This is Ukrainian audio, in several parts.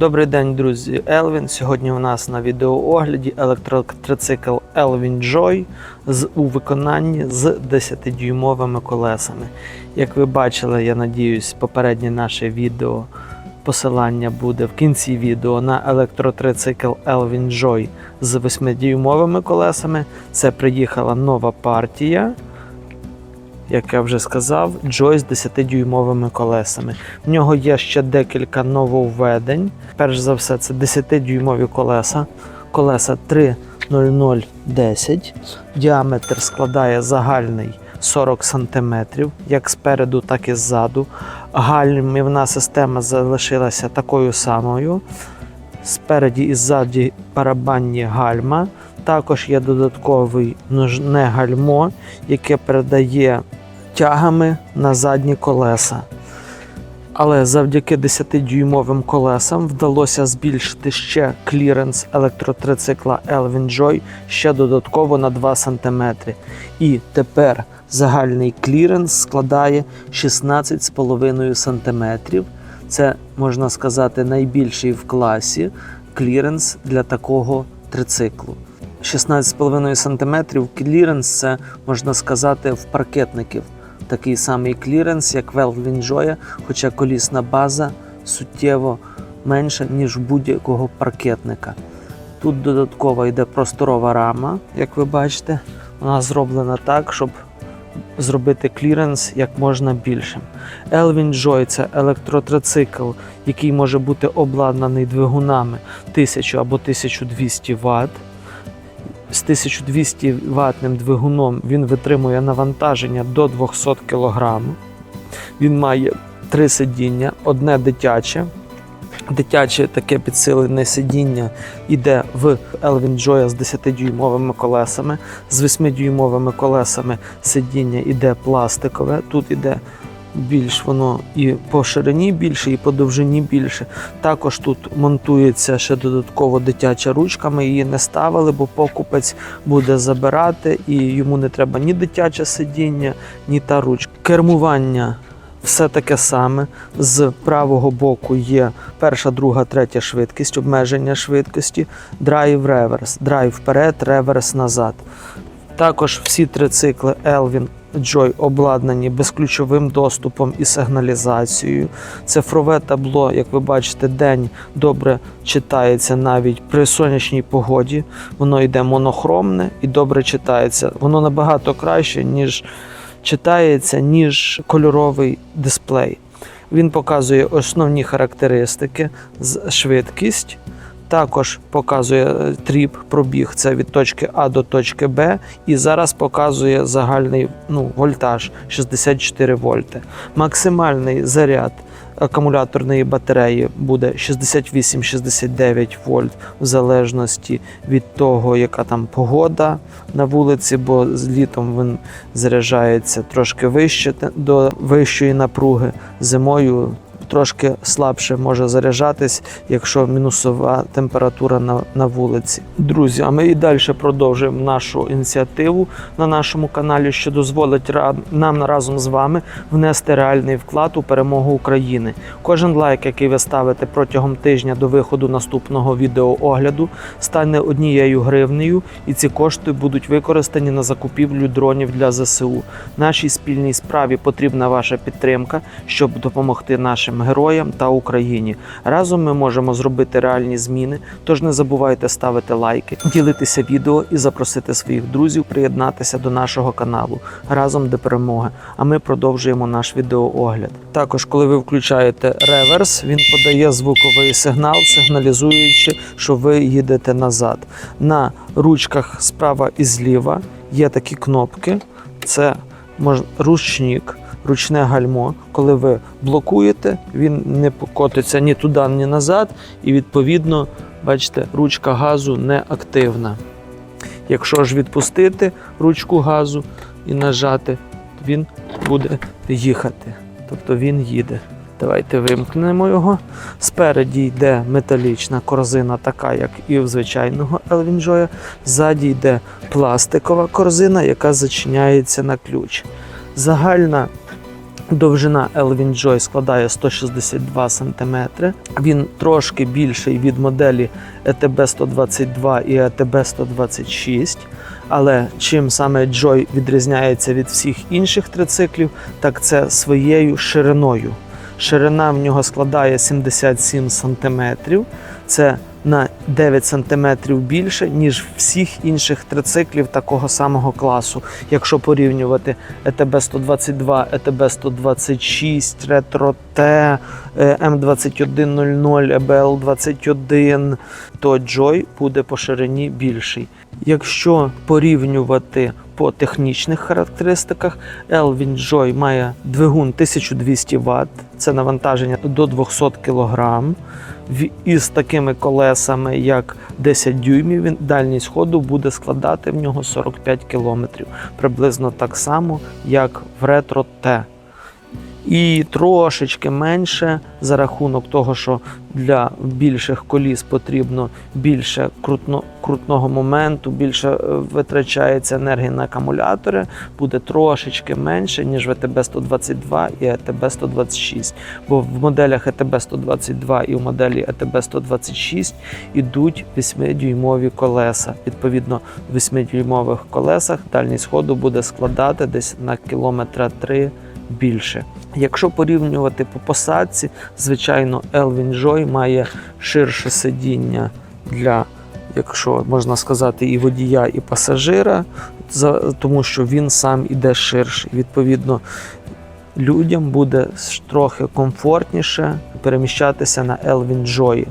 Добрий день, друзі. Елвін. Сьогодні у нас на відеоогляді електротрицикл Elvin Joy з у виконанні з 10-дюймовими колесами. Як ви бачили, я надіюсь, попереднє наше відео посилання буде в кінці відео на електротрицикл Elvin Joy з 8-дюймовими колесами. Це приїхала нова партія. Як я вже сказав, Joy з 10-дюймовими колесами. В нього є ще декілька нововведень. Перш за все, це 10-дюймові колеса. Колеса 30010. Діаметр складає загальний 40 см, як спереду, так і ззаду. Гальмівна система залишилася такою самою. Спереді і ззаді барабанні гальма. Також є додатковий ножне гальмо, яке передає тягами на задні колеса. Але завдяки 10-дюймовим колесам вдалося збільшити ще кліренс електротрицикла Elvin Joy ще додатково на 2 см. І тепер загальний кліренс складає 16,5 см. Це, можна сказати, найбільший в класі кліренс для такого трициклу. 16,5 см кліренс це можна сказати в паркетників. Такий самий кліренс, як в Joy, хоча колісна база суттєво менша, ніж будь-якого паркетника. Тут додатково йде просторова рама, як ви бачите. Вона зроблена так, щоб зробити кліренс як можна більшим. Elvin Joy це електротрицикл, який може бути обладнаний двигунами 1000 або 1200 Вт. З 1200 ватним двигуном він витримує навантаження до 200 кг. Він має три сидіння, одне дитяче. Дитяче таке підсилене сидіння йде в Elvin Joy з 10-дюймовими колесами. З 8-дюймовими колесами сидіння йде пластикове. Тут іде більш воно і по ширині більше, і по довжині більше. Також тут монтується ще додатково дитяча ручка. Ми її не ставили, бо покупець буде забирати, і йому не треба ні дитяче сидіння, ні та ручка. Кермування. Все таке саме. З правого боку є перша, друга, третя швидкість, обмеження швидкості, драйв реверс, драйв вперед, реверс назад. Також всі три цикли Elvin Joy обладнані безключовим доступом і сигналізацією. Цифрове табло, як ви бачите, день добре читається навіть при сонячній погоді. Воно йде монохромне і добре читається. Воно набагато краще, ніж читається, ніж кольоровий дисплей. Він показує основні характеристики, швидкість. Також показує е, тріп, пробіг це від точки А до точки Б, і зараз показує загальний ну, вольтаж 64 вольти. Максимальний заряд акумуляторної батареї буде 68-69 вольт в залежності від того, яка там погода на вулиці, бо з літом він заряджається трошки вище до вищої напруги. Зимою трошки слабше може заряджатись, якщо мінусова температура на, на вулиці. Друзі, а ми і далі продовжуємо нашу ініціативу на нашому каналі, що дозволить нам разом з вами внести реальний вклад у перемогу України. Кожен лайк, який ви ставите протягом тижня до виходу наступного відеоогляду, стане однією гривнею, і ці кошти будуть використані на закупівлю дронів для ЗСУ. Нашій спільній справі потрібна ваша підтримка, щоб допомогти нашим героям та Україні. Разом ми можемо зробити реальні зміни. Тож не забувайте ставити лайки, ділитися відео і запросити своїх друзів приєднатися до нашого каналу разом до перемоги. А ми продовжуємо наш відеоогляд. Також, коли ви включаєте реверс, він подає звуковий сигнал, сигналізуючи, що ви їдете назад. На ручках справа і зліва є такі кнопки. Це ручник, ручне гальмо. Коли ви блокуєте, він не покотиться ні туди, ні назад, і відповідно, бачите, ручка газу не активна. Якщо ж відпустити ручку газу і нажати, він буде їхати. Тобто він їде. Давайте вимкнемо його. Спереді йде металічна корзина, така як і в звичайного Joy. Ззаді йде пластикова корзина, яка зачиняється на ключ. Загальна Довжина Elvin Joy складає 162 см. Він трошки більший від моделі ETB 122 і ETB 126. Але чим саме Joy відрізняється від всіх інших трициклів, так це своєю шириною. Ширина в нього складає 77 см. Це на 9 см більше, ніж всіх інших трициклів такого самого класу. Якщо порівнювати E ETB 122, ETB 126, Retro T, M2100, EBL 21, то Joy буде по ширині більший. Якщо порівнювати по технічних характеристиках, Elvin Joy має двигун 1200 Вт, це навантаження до 200 кг. Із такими колесами, як 10 дюймів, дальність ходу буде складати в нього 45 км, приблизно так само, як в Retro T. І трошечки менше за рахунок того, що для більших коліс потрібно більше крутно, крутного моменту, більше е, витрачається енергії на акумулятори, буде трошечки менше, ніж в ЕТБ 122 і ЕТБ 126. Бо в моделях ЕТБ 122 і в моделі ЕТБ 126 ідуть 8-дюймові колеса. Відповідно, в 8-дюймових колесах дальність ходу буде складати десь на кілометра 3 більше. Якщо порівнювати по посадці, звичайно, Elvin Joy має ширше сидіння для, якщо можна сказати, і водія, і пасажира, тому що він сам іде ширше. Відповідно, людям буде трохи комфортніше переміщатися на Elvin Joy.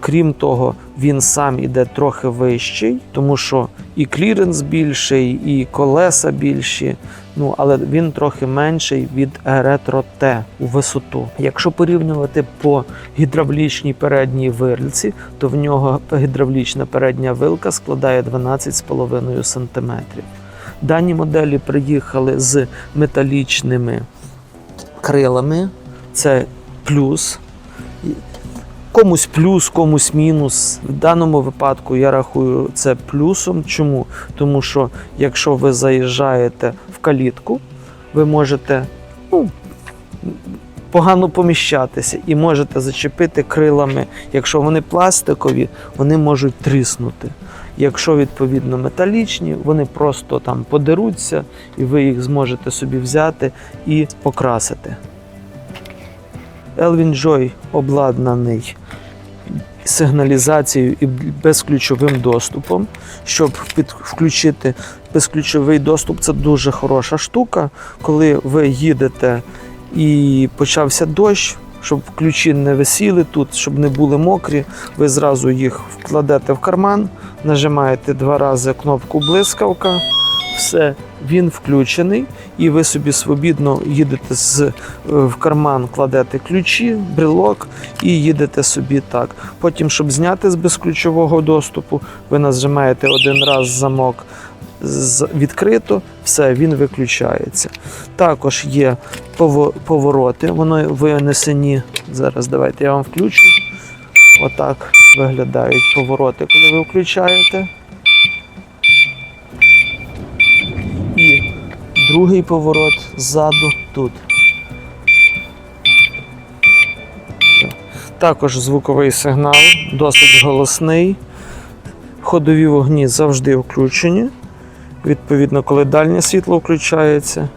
Крім того, він сам іде трохи вищий, тому що і кліренс більший, і колеса більші. Ну, але він трохи менший від Retro T у висоту. Якщо порівнювати по гідравлічній передній вилці, то в нього гідравлічна передня вилка складає 12,5 см. Дані моделі приїхали з металічними крилами. Це плюс. Комусь плюс, комусь мінус. В даному випадку я рахую це плюсом. Чому? Тому що якщо ви заїжджаєте в калітку, ви можете ну, погано поміщатися і можете зачепити крилами. Якщо вони пластикові, вони можуть тріснути. Якщо відповідно металічні, вони просто там подеруться, і ви їх зможете собі взяти і покрасити. Elvin Joy обладнаний сигналізацією і безключовим доступом. Щоб включити безключовий доступ, це дуже хороша штука. Коли ви їдете і почався дощ, щоб ключі не висіли тут, щоб не були мокрі, ви зразу їх вкладете в карман, нажимаєте два рази кнопку блискавка. Все, він включений, і ви собі свобідно їдете з, е, в карман, кладете ключі, брелок і їдете собі так. Потім, щоб зняти з безключового доступу, ви нажимаєте один раз замок відкрито, все, він виключається. Також є повороти, вони винесені. Зараз давайте я вам включу. Отак виглядають повороти, коли ви включаєте. І другий поворот ззаду тут. Також звуковий сигнал, досить голосний. Ходові вогні завжди включені. Відповідно, коли дальнє світло включається,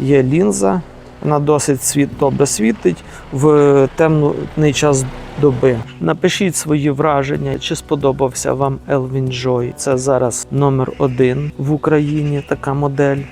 є лінза, вона досить світ, добре світить в темний час доби. Напишіть свої враження, чи сподобався вам Elvin Joy. Це зараз номер один в Україні така модель.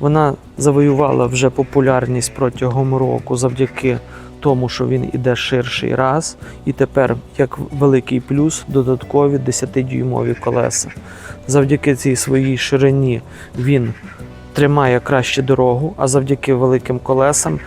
Вона завоювала вже популярність протягом року завдяки тому, що він іде ширший раз, і тепер, як великий плюс, додаткові 10-дюймові колеса. Завдяки цій своїй ширині він тримає краще дорогу, а завдяки великим колесам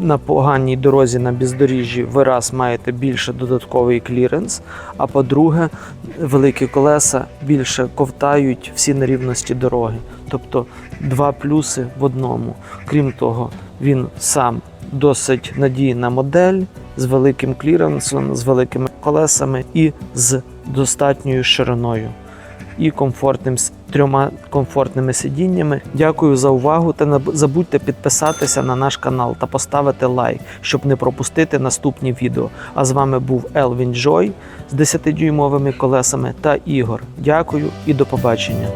на поганій дорозі на бездоріжжі ви раз маєте більше додатковий кліренс. А по-друге, великі колеса більше ковтають всі нерівності дороги. Тобто два плюси в одному. Крім того, він сам досить надійна модель з великим кліренсом, з великими колесами і з достатньою шириною. І комфортним з трьома комфортними сидіннями. Дякую за увагу та не забудьте підписатися на наш канал та поставити лайк, щоб не пропустити наступні відео. А з вами був Елвін Джой з 10-дюймовими колесами та Ігор. Дякую і до побачення.